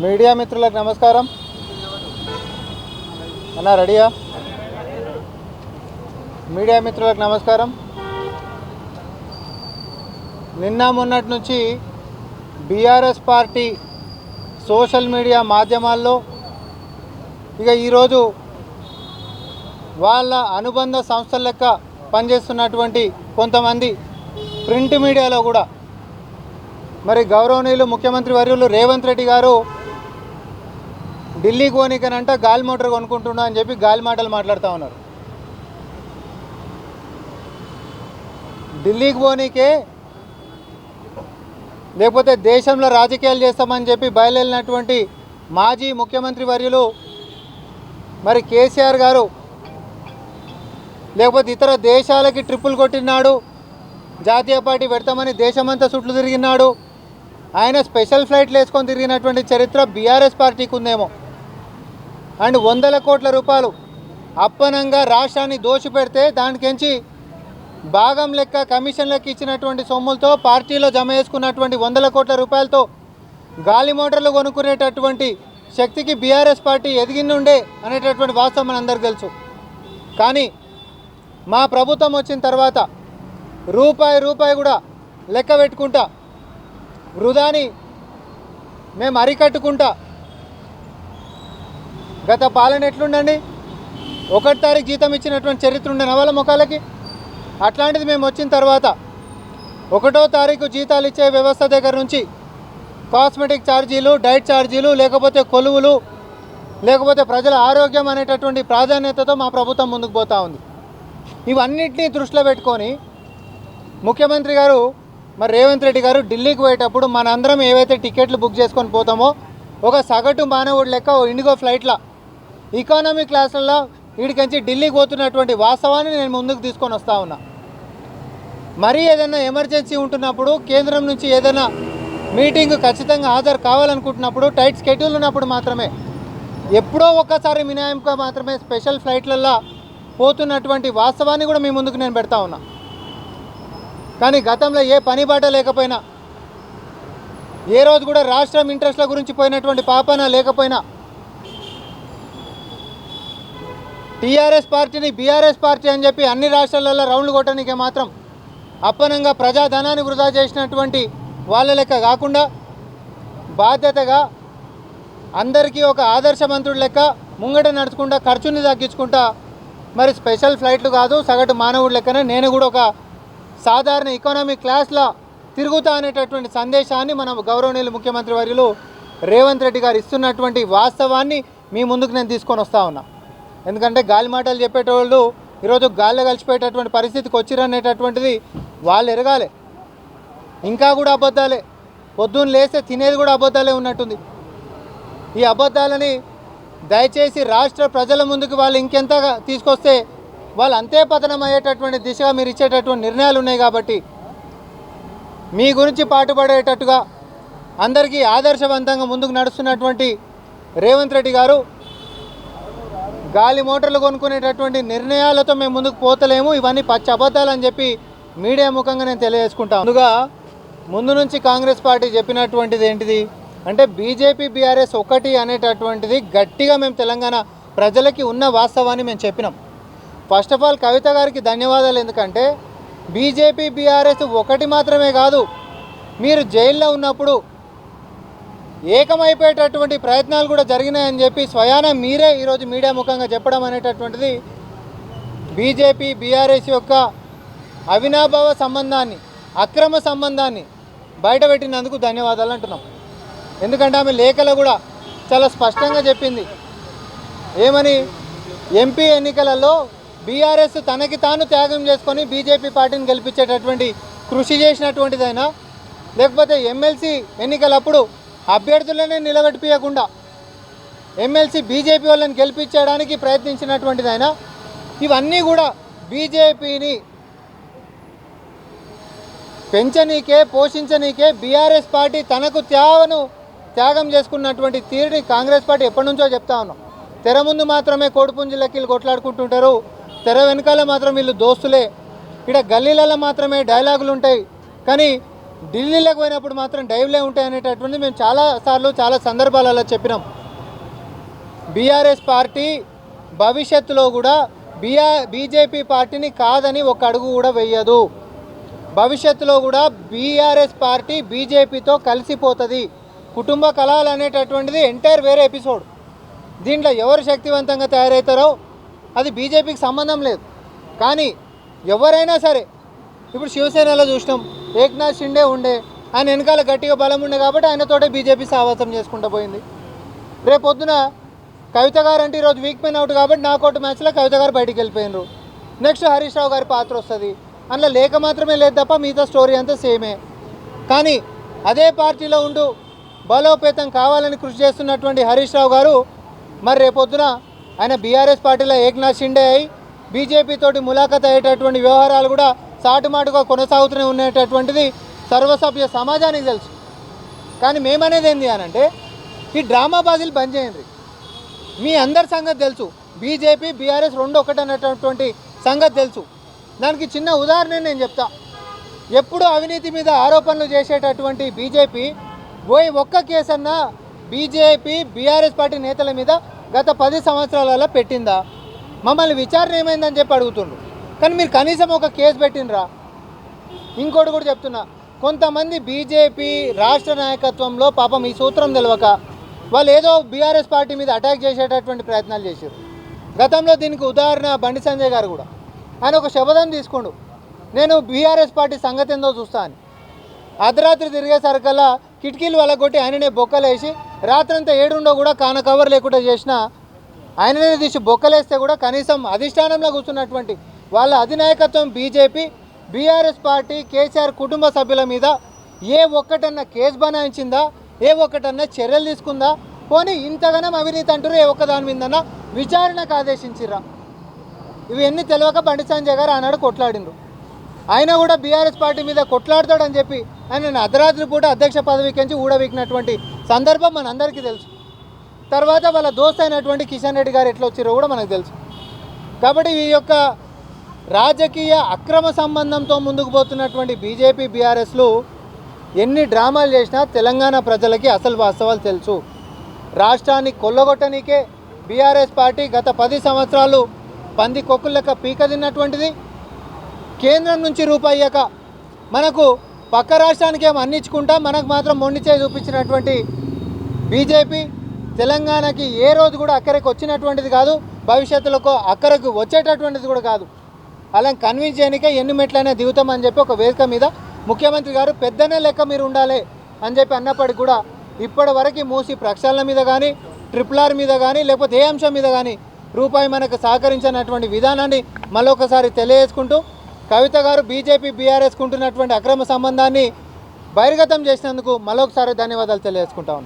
Media మిత్రులకు నమస్కారం. అన్న రెడీయా? మీడియా మిత్రులకు నమస్కారం. నిన్న మొన్నటి నుంచి బీఆర్ఎస్ పార్టీ సోషల్ మీడియా మాధ్యమాల్లో ఇక ఈరోజు వాళ్ళ అనుబంధ సంస్థల లెక్క పనిచేస్తున్నటువంటి కొంతమంది ప్రింట్ మీడియాలో కూడా మరి గౌరవనీయులు ముఖ్యమంత్రి వర్యులు రేవంత్ రెడ్డి గారు ఢిల్లీ కోనికనంట గాలి మోటార్ కొనుక్కుంటున్నా అని చెప్పి గాలి మాటలు మాట్లాడుతూ ఉన్నారు. ఢిల్లీకి పోనీకే లేకపోతే దేశంలో రాజకీయాలు చేస్తామని చెప్పి బయలుదేరినటువంటి మాజీ ముఖ్యమంత్రి వర్యులు మరి కేసీఆర్ గారు లేకపోతే ఇతర దేశాలకి ట్రిప్పులు కొట్టినాడు జాతీయ పార్టీ పెడతామని దేశమంతా చుట్లు తిరిగినాడు. ఆయన స్పెషల్ ఫ్లైట్లు వేసుకొని తిరిగినటువంటి చరిత్ర బీఆర్ఎస్ పార్టీకి ఉందేమో. అండ్ వందల కోట్ల రూపాయలు అప్పనంగా రాష్ట్రాన్ని దోచిపెడితే దానికించి భాగం లెక్క కమిషన్ లెక్క ఇచ్చినటువంటి సొమ్ములతో పార్టీలో జమ చేసుకున్నటువంటి వందల కోట్ల రూపాయలతో గాలి మోటార్లు కొనుక్కునేటటువంటి శక్తికి బీఆర్ఎస్ పార్టీ ఎదిగినుండే అనేటటువంటి వాస్తవం మనందరికీ తెలుసు. కానీ మా ప్రభుత్వం వచ్చిన తర్వాత రూపాయి రూపాయి కూడా లెక్క పెట్టుకుంటా వృధాని మేము అరికట్టుకుంటా గత పాలన ఎట్లుండండి ఒకటి తారీఖు జీతం ఇచ్చినటువంటి చరిత్ర ఉండే నవల ముఖాలకి? అట్లాంటిది మేము వచ్చిన తర్వాత ఒకటో తారీఖు జీతాలు ఇచ్చే వ్యవస్థ దగ్గర నుంచి కాస్మెటిక్ ఛార్జీలు డైట్ ఛార్జీలు లేకపోతే కొలువులు లేకపోతే ప్రజల ఆరోగ్యం అనేటటువంటి ప్రాధాన్యతతో మా ప్రభుత్వం ముందుకు పోతూ ఉంది. ఇవన్నిటినీ దృష్టిలో పెట్టుకొని ముఖ్యమంత్రి గారు మరి రేవంత్ రెడ్డి గారు ఢిల్లీకి పోయేటప్పుడు మనందరం ఏవైతే టికెట్లు బుక్ చేసుకొని పోతామో ఒక సగటు మానవుడు లెక్క ఓ ఇండిగో ఫ్లైట్లో ఇకానమీ క్లాసుల్లో వీడికించి ఢిల్లీకి పోతున్నటువంటి వాస్తవాన్ని నేను ముందుకు తీసుకొని వస్తా ఉన్నా. మరీ ఏదైనా ఎమర్జెన్సీ ఉంటున్నప్పుడు కేంద్రం నుంచి ఏదైనా మీటింగ్ ఖచ్చితంగా హాజరు కావాలనుకుంటున్నప్పుడు టైట్ స్కెడ్యూల్ ఉన్నప్పుడు మాత్రమే ఎప్పుడో ఒక్కసారి మినహాయింపుగా మాత్రమే స్పెషల్ ఫ్లైట్లల్లో పోతున్నటువంటి వాస్తవాన్ని కూడా మీ ముందుకు నేను పెడతా ఉన్నా. కానీ గతంలో ఏ పని బాట లేకపోయినా ఏ రోజు కూడా రాష్ట్రం ఇంట్రెస్ట్ల గురించి పోయినటువంటి పాపన లేకపోయినా టీఆర్ఎస్ పార్టీని బీఆర్ఎస్ పార్టీ అని చెప్పి అన్ని రాష్ట్రాలలో రౌండ్లు కొట్టడానికి మాత్రం అప్పనంగా ప్రజాధనాన్ని వృధా చేసినటువంటి వాళ్ళ లెక్క కాకుండా బాధ్యతగా అందరికీ ఒక ఆదర్శవంతుడి లెక్క ముంగట నడుచుకుంటా ఖర్చుని తగ్గించుకుంటా మరి స్పెషల్ ఫ్లైట్లు కాదు సగటు మానవుడి లెక్కనే నేను కూడా ఒక సాధారణ ఎకానమీ క్లాస్లో తిరుగుతా అనేటటువంటి సందేశాన్ని మన గౌరవనీయులు ముఖ్యమంత్రి వర్యులు రేవంత్ రెడ్డి గారు ఇస్తున్నటువంటి వాస్తవాన్ని మీ ముందుకు నేను తీసుకొని వస్తా ఉన్నా. ఎందుకంటే గాలి మాటలు చెప్పేటోళ్ళు ఈరోజు గాలిలో కలిసిపోయేటటువంటి పరిస్థితికి వచ్చిరనేటటువంటిది వాళ్ళు ఎరగాలి. ఇంకా కూడా అబద్ధాలే. పొద్దున్న లేస్తే తినేది కూడా అబద్ధాలే ఉన్నట్టుంది. ఈ అబద్ధాలని దయచేసి రాష్ట్ర ప్రజల ముందుకు వాళ్ళు ఇంకెంతగా తీసుకొస్తే వాళ్ళు అంతే పతనం అయ్యేటటువంటి దిశగా మీరు ఇచ్చేటటువంటి నిర్ణయాలు ఉన్నాయి కాబట్టి మీ గురించి పాటుపడేటట్టుగా అందరికీ ఆదర్శవంతంగా ముందుకు నడుస్తున్నటువంటి రేవంత్ రెడ్డి గారు గాలి మోటార్లు కొనుక్కునేటటువంటి నిర్ణయాలతో మేము ముందుకు పోతలేము. ఇవన్నీ పచ్చి అబద్ధాలు అని చెప్పి మీడియా ముఖంగా నేను తెలియజేసుకుంటాను ముందుగా ముందు నుంచి కాంగ్రెస్ పార్టీ చెప్పినటువంటిది ఏంటిది? అంటే బీజేపీ బీఆర్ఎస్ ఒకటి అనేటటువంటిది గట్టిగా మేము తెలంగాణ ప్రజలకి ఉన్న వాస్తవాన్ని మేము చెప్పినాం. ఫస్ట్ ఆఫ్ ఆల్ కవిత గారికి ధన్యవాదాలు. ఎందుకంటే బీజేపీ బీఆర్ఎస్ ఒకటి మాత్రమే కాదు మీరు జైల్లో ఉన్నప్పుడు ఏకమైపోయేటటువంటి ప్రయత్నాలు కూడా జరిగినాయని చెప్పి స్వయాన మీరే ఈరోజు మీడియా ముఖంగా చెప్పడం అనేటటువంటిది బీజేపీ బీఆర్ఎస్ యొక్క అవినాభావ సంబంధాన్ని అక్రమ సంబంధాన్ని బయటపెట్టినందుకు ధన్యవాదాలు అంటున్నాం. ఎందుకంటే ఆమె లేఖలో కూడా చాలా స్పష్టంగా చెప్పింది. ఏమని? ఎంపీ ఎన్నికలలో బీఆర్ఎస్ తనకి తాను త్యాగం చేసుకొని బీజేపీ పార్టీని గెలిపించేటటువంటి కృషి చేసినటువంటిదైనా లేకపోతే ఎమ్మెల్సీ ఎన్నికలప్పుడు అభ్యర్థులనే నిలబెట్టిపోయకుండా ఎమ్మెల్సీ బీజేపీ వాళ్ళని గెలిపించడానికి ప్రయత్నించినటువంటిదైనా ఇవన్నీ కూడా బీజేపీని పెంచనీకే పోషించనీకే బీఆర్ఎస్ పార్టీ తనకు త్యాగను త్యాగం చేసుకున్నటువంటి తీరుని కాంగ్రెస్ పార్టీ ఎప్పటి నుంచో చెప్తా ఉన్నాం. తెర ముందు మాత్రమే కోడిపుంజులకి వీళ్ళు కొట్లాడుకుంటుంటారు. తెర వెనకాల మాత్రం వీళ్ళు దోస్తులే. ఇక్కడ గల్లీలలో మాత్రమే డైలాగులు ఉంటాయి కానీ ఢిల్లీలోకి పోయినప్పుడు మాత్రం డైవ్లే ఉంటాయి అనేటటువంటి మేము చాలా సార్లు చాలా సందర్భాలలో చెప్పినాం. బీఆర్ఎస్ పార్టీ భవిష్యత్తులో కూడా బీఆర్ బీజేపీ పార్టీని కాదని ఒక అడుగు కూడా వెయ్యదు భవిష్యత్తులో కూడా బీఆర్ఎస్ పార్టీ బీజేపీతో కలిసిపోతుంది. కుటుంబ కళాలు అనేటటువంటిది ఎంటైర్ వేరే ఎపిసోడ్. దీంట్లో ఎవరు శక్తివంతంగా తయారవుతారో అది బీజేపీకి సంబంధం లేదు. కానీ ఎవరైనా సరే ఇప్పుడు శివసేనలో చూసినాం ఏక్నాథ్ షిండే ఉండే ఆయన వెనకాల గట్టిగా బలం ఉండే కాబట్టి ఆయనతోటే బీజేపీ సావాసం చేసుకుంటూ పోయింది. రేపు పొద్దున కవిత గారు అంటే ఈరోజు వీక్ మెన్ అవుట్ కాబట్టి నాకౌట్ మ్యాచ్లో కవిత గారు బయటికి వెళ్ళిపోయినారు. నెక్స్ట్ హరీష్ రావు గారి పాత్ర వస్తుంది. అందులో లేక మాత్రమే లేదు తప్ప మిగతా స్టోరీ అంతా సేమే. కానీ అదే పార్టీలో ఉంటూ బలోపేతం కావాలని కృషి చేస్తున్నటువంటి హరీష్ రావు గారు మరి రేపొద్దున ఆయన బీఆర్ఎస్ పార్టీలో ఏక్నాథ్ షిండే అయి బీజేపీ తోటి ములాఖత్ అయ్యేటటువంటి వ్యవహారాలు కూడా సాటుమాటుగా కొనసాగుతూనే ఉండేటటువంటిది సర్వసభ్య సమాజానికి తెలుసు. కానీ మేమనేది ఏంది అని అంటే ఈ డ్రామా బాజీలు బంద్ చేయండి. మీ అందరి సంగతి తెలుసు. బీజేపీ బీఆర్ఎస్ రెండు ఒకటి అనేటటువంటి సంగతి తెలుసు. దానికి చిన్న ఉదాహరణ నేను చెప్తా. ఎప్పుడు అవినీతి మీద ఆరోపణలు చేసేటటువంటి బీజేపీ పోయి ఒక్క కేసు బీజేపీ బీఆర్ఎస్ పార్టీ నేతల మీద గత పది సంవత్సరాలలో పెట్టిందా? మమ్మల్ని విచారణ ఏమైందని చెప్పి అడుగుతుండ్రు. కానీ మీరు కనీసం ఒక కేసు పెట్టినరా ఇంకోటి కూడా చెప్తున్నా. కొంతమంది బీజేపీ రాష్ట్ర నాయకత్వంలో పాపం ఈ సూత్రం తెలియక వాళ్ళు ఏదో బీఆర్ఎస్ పార్టీ మీద అటాక్ చేసేటటువంటి ప్రయత్నాలు చేశారు. గతంలో దీనికి ఉదాహరణ బండి సంజయ్ గారు కూడా. ఆయన ఒక శపథం తీసుకోండు. నేను బీఆర్ఎస్ పార్టీ సంగతి ఏందో చూస్తా అని. అర్ధరాత్రి తిరిగేసరికల్లా కిటికీలు వెళ్ళగొట్టి ఆయననే బొక్కలేసి రాత్రంతా ఏడుండో కూడా కాన కవర్ లేకుండా చేసిన ఆయననే తీసి బొక్కలేస్తే కూడా కనీసం అధిష్టానంలో కూర్చున్నటువంటి వాళ్ళ అధినాయకత్వం బీజేపీ బీఆర్ఎస్ పార్టీ కేసీఆర్ కుటుంబ సభ్యుల మీద ఏ ఒక్కటన్నా కేసు బనాయించిందా ఏ ఒక్కటన్నా చర్యలు తీసుకుందా? పోనీ ఇంతగానం అవినీతి అంటారు ఏ ఒక్కదాని మీదన్నా విచారణకు ఆదేశించిర్రా? ఇవి ఎన్ని తెలియక బండి సంజయ్ గారు ఆనాడు కొట్లాడిండ్రు. ఆయన కూడా బీఆర్ఎస్ పార్టీ మీద కొట్లాడతాడని చెప్పి ఆయన అర్ధరాత్రి పూట అధ్యక్ష పదవికించి ఊడవీకినటువంటి సందర్భం మనందరికీ తెలుసు. తర్వాత వాళ్ళ దోస్త్ అయినటువంటి కిషన్ రెడ్డి గారు ఎట్లా వచ్చారో కూడా మనకు తెలుసు. కాబట్టి ఈ యొక్క రాజకీయ అక్రమ సంబంధంతో ముందుకు పోతున్నటువంటి బీజేపీ బీఆర్ఎస్లు ఎన్ని డ్రామాలు చేసినా తెలంగాణ ప్రజలకి అసలు వాస్తవాలు తెలుసు. రాష్ట్రాన్ని కొల్లగొట్టనికే బీఆర్ఎస్ పార్టీ గత పది సంవత్సరాలు పంది కొక్కుల లెక్క పీక తిన్నటువంటిది. కేంద్రం నుంచి రూపాయ్యాక మనకు పక్క రాష్ట్రానికి ఏమి అందించుకుంటా మనకు మాత్రం మొండి చేయి చూపించినటువంటి బీజేపీ తెలంగాణకి ఏ రోజు కూడా అక్కడికి వచ్చినటువంటిది కాదు భవిష్యత్తులో అక్కడికి వచ్చేటటువంటిది కూడా కాదు. అలా కన్విన్స్ చేయనికే ఎన్ని మెట్లైనా దిగుతామని చెప్పి ఒక వేదిక మీద ముఖ్యమంత్రి గారు పెద్దనే లెక్క మీరు ఉండాలి అని చెప్పి అన్నప్పటికీ కూడా ఇప్పటి వరకు మూసి ప్రక్షాళన మీద కానీ ట్రిపుల్ ఆర్ మీద కానీ లేకపోతే ఏ అంశం మీద కానీ రూపాయి మనకు సహకరించినటువంటి విధానాన్ని మళ్ళొకసారి తెలియజేసుకుంటూ కవిత గారు బీజేపీ బీఆర్ఎస్కుంటున్నటువంటి అక్రమ సంబంధాన్ని బహిర్గతం చేసినందుకు మళ్ళొకసారి ధన్యవాదాలు తెలియజేసుకుంటా